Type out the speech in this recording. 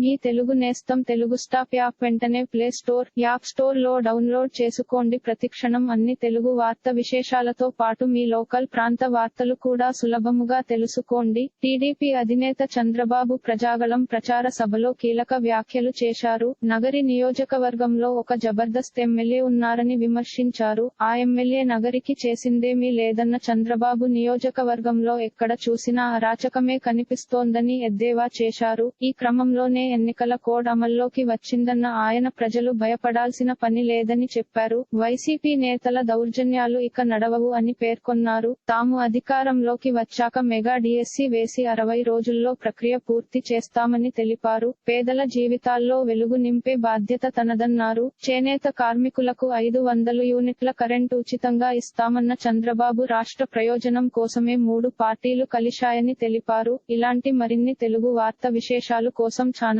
మీ తెలుగు నేస్తం Telugu stop app వెంటనే play store app స్టోర్లో డౌన్లోడ్ చేసుకోండి. ప్రతిక్షణం అన్ని తెలుగు వార్త విశేషాలతో పాటు మీ లోకల్ ప్రాంత వార్తలు కూడా సులభముగా తెలుసుకోండి. టీడీపీ అధినేత చంద్రబాబు ప్రజాగళం ప్రచార సభలో కీలక వ్యాఖ్యలు చేశారు. నగరి నియోజకవర్గంలో ఒక జబర్దస్త్ ఎమ్మెల్యే ఉన్నారని విమర్శించారు. ఆ ఎమ్మెల్యే నగరికి చేసిందేమీ లేదన్న చంద్రబాబు నియోజకవర్గంలో ఎక్కడ చూసినా అరాచకమే కనిపిస్తోందని ఎద్దేవా చేశారు. ఈ క్రమంలోనే ఎన్నికల కోడ్ అమల్లోకి వచ్చిందన్న ఆయన ప్రజలు భయపడాల్సిన పని లేదని చెప్పారు. వైసీపీ నేతల దౌర్జన్యాలు ఇక నడవవు అని పేర్కొన్నారు. తాము అధికారంలోకి వచ్చాక మెగా డిఎస్సి వేసి అరవై రోజుల్లో ప్రక్రియ పూర్తి చేస్తామని తెలిపారు. పేదల జీవితాల్లో వెలుగు నింపే బాధ్యత తనదన్నారు. చేనేత కార్మికులకు ఐదు వందలు యూనిట్ల కరెంటు ఉచితంగా ఇస్తామన్న చంద్రబాబు రాష్ట్ర ప్రయోజనం కోసమే మూడు పార్టీలు కలిశాయని తెలిపారు. ఇలాంటి మరిన్ని తెలుగు వార్త విశేషాలు కోసం ఛానల్